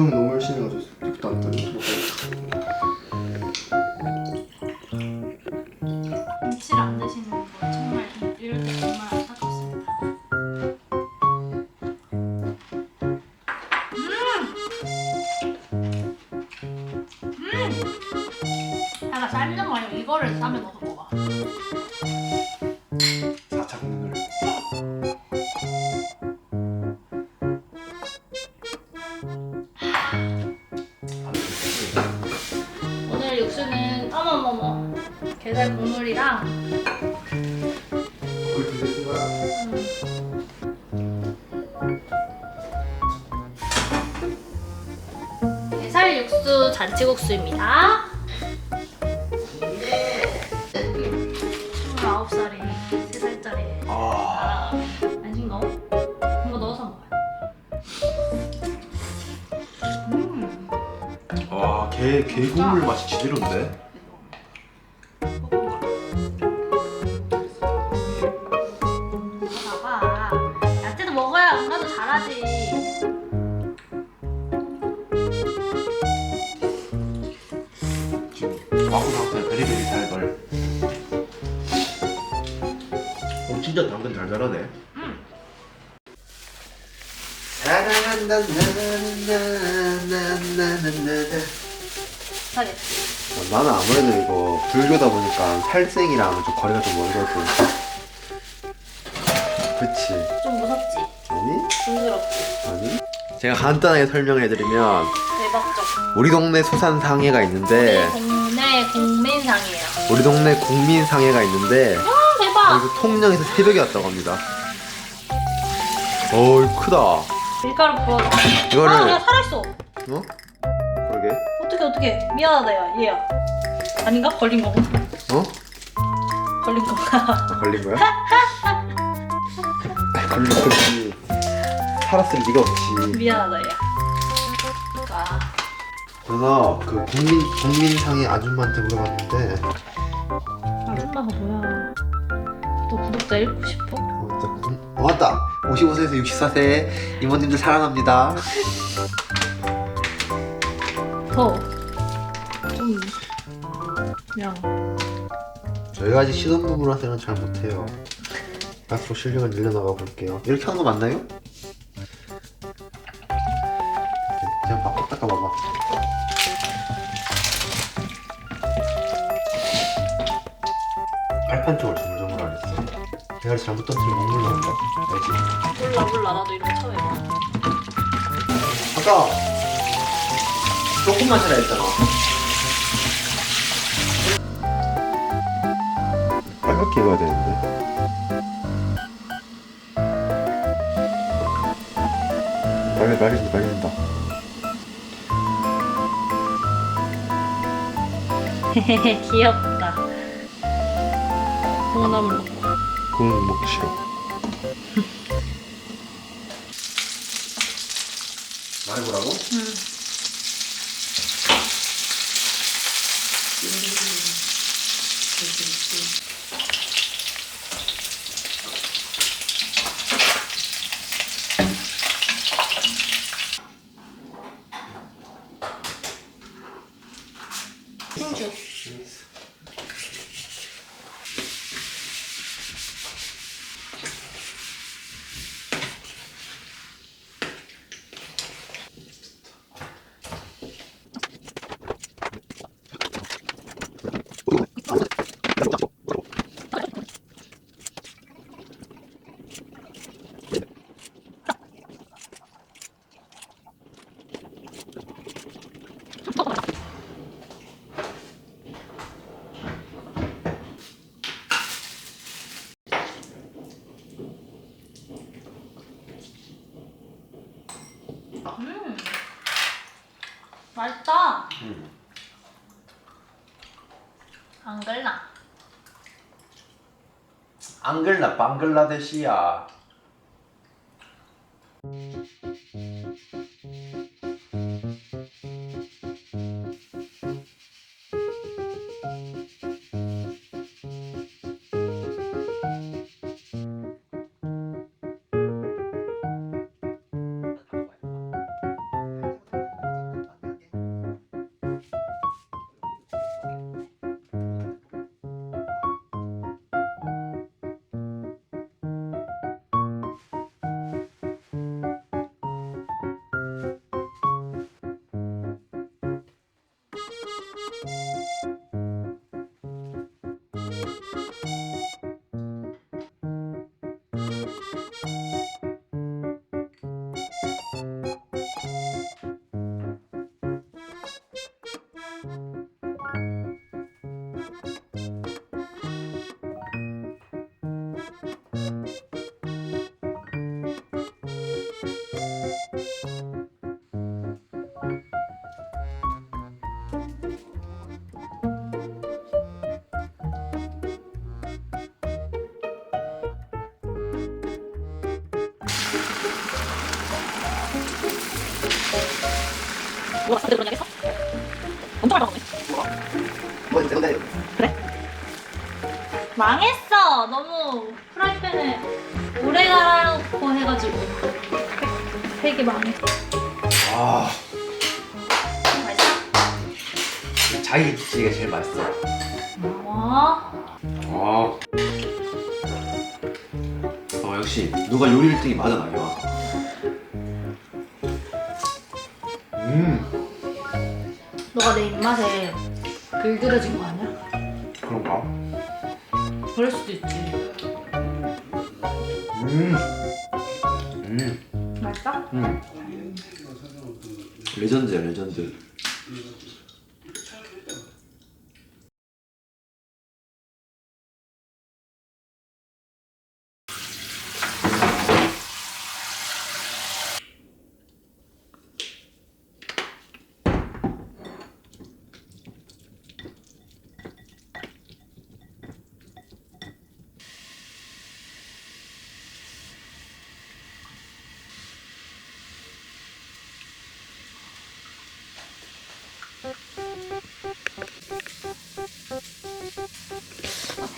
수영이 너무 열심히 해가지고 이것도 안 떨려. 게살 국물이랑? 게살 육수 잔치국수입니다. 29살이 3살짜리 아. 안 싱거워? 이거 넣어서 먹어요. 음. 와, 게, 게 국물 맛이 제대로인데? 진짜 당근 달달하네. 음. 사랑한다 나나나나나나나 잘해. 나는 아무래도 이거 불교다 보니까 살생이랑 좀 거리가 좀 멀거든. 그치? 좀 무섭지? 아니? 징그럽지? 아니? 제가 간단하게 설명을 해드리면 대박적. 우리 동네 수산 상해가 있는데 우리 동네 국민상이에요. 우리 동네 국민 상해가 있는데 아 대박. 여기서 통영에서 새벽에 왔다고 합니다. 어이 크다. 밀가루 부어줘. 이거를- 아, 야 살아있어. 어? 그러게. 어떻게 어떻게? 미안하다 야 얘야. 아닌가? 걸린 거고. 어? 걸린 거가. 아, 걸린 거야? 아, 걸린 거지. 살았을 리가 없지. 미안하다 얘야. 아, 누나 그 국민 국민상해 아줌마한테 물어봤는데 아줌마가 뭐야? 너 구독자 잃고 싶어? 어, 진짜 맞다. 55세에서 64세 이모님들 사랑합니다. 더. 좀. 그냥. 저희가 아직 신혼부부라서는 잘 못해요. 앞으로 실력을 늘려나가 볼게요. 이렇게 하는 거 맞나요? 그냥 바꿔 닦아봐봐. 빨판 쪽을 했어. 내가 잘못 던지면 먹물 나온다. 알지? 몰라 몰라 나도 이런 거 처음 해봐. 아까 조금만 해라 했잖아. 빨갛게 입어야 되는데. 빨리 빨리 빨린다. 귀엽다. 콩나물 넣고. 국물 먹기 싫어. 말해보라고? 응. 맛있다. 응. 안 걸나? 앙글라 방글라데시야. 망했어. 너무 프라이팬에 오래 가라고 해가지고. 되게 망해. 아 맛있어? 자기 집이가 제일 맛있어. 와. 아. 어 역시 누가 요리 1등이 맞아 나요. 음 너가 내 입맛에 길들여진 거 아니야? 그런가? 그럴 수도 있지. 음. 음. 맛있어? 음. 레전드야 레전드.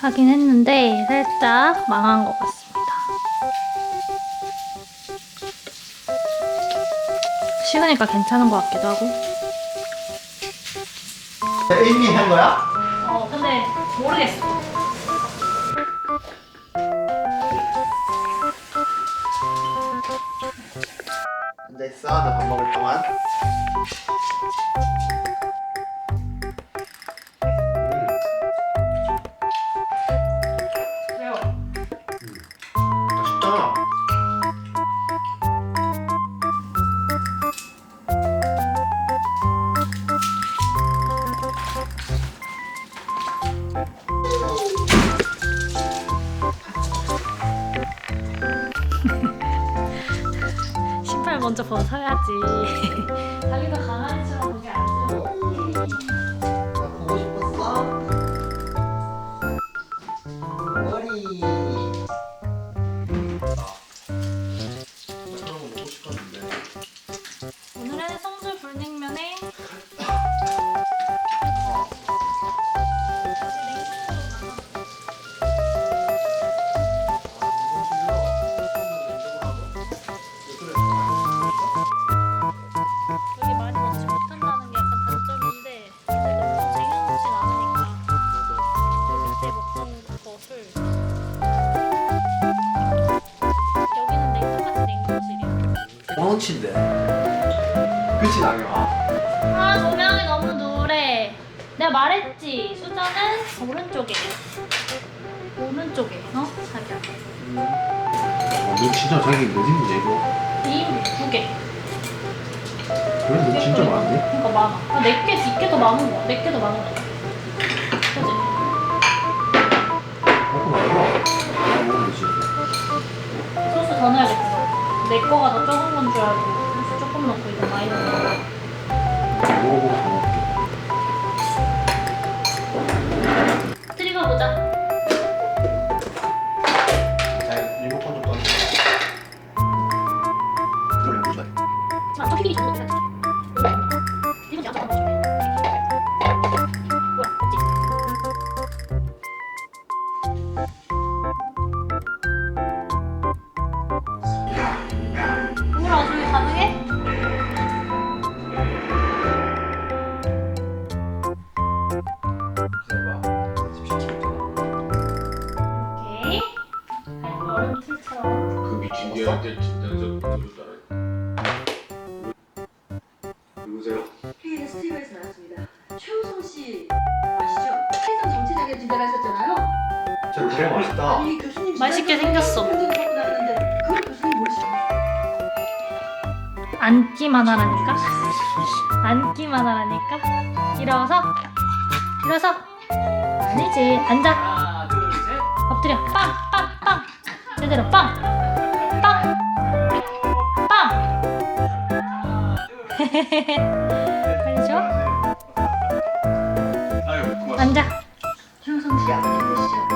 하긴 했는데 살짝 망한 것 같습니다. 식으니까 괜찮은 것 같기도 하고. 에이미 한 거야? 어, 근데 모르겠어. 앉아 있어. 나 밥 먹을 동안. 먼저 벗어야지. 자기가 강아지처럼 거기 앉으면 나 보고 싶었어. 머리. 원원치인데. 그치 나경아. 아 조명이 너무 노래 내가 말했지 수저는 오른쪽에 오른쪽에 어? 자기야 어, 너 진짜 자기 몇 인분이야 이거? 이 두 개 그래 너 진짜 많네. 그러니까 많아 아, 내게 이게 더 많은 거야 내게 더 많은 거야 그지? 먹고 말고. 나 먹으면 되지. 소스 더 넣어야겠어 내 거가 더 적은 건 줄 알고 조금 넣고 이거 많이 넣어 저 그래 맛있다. 아니 교수님 맛있게 생겼어. 교수님? 앉기만 하라니까? 앉기만 하라니까? 일어서. 일어서. 아니지. 앉아. 엎드려. 빵빵빵. 제대로 빵빵빵. 빨리 줘. 아유, 고맙습니다. 앉아. 최우성 씨 아버님 되시죠?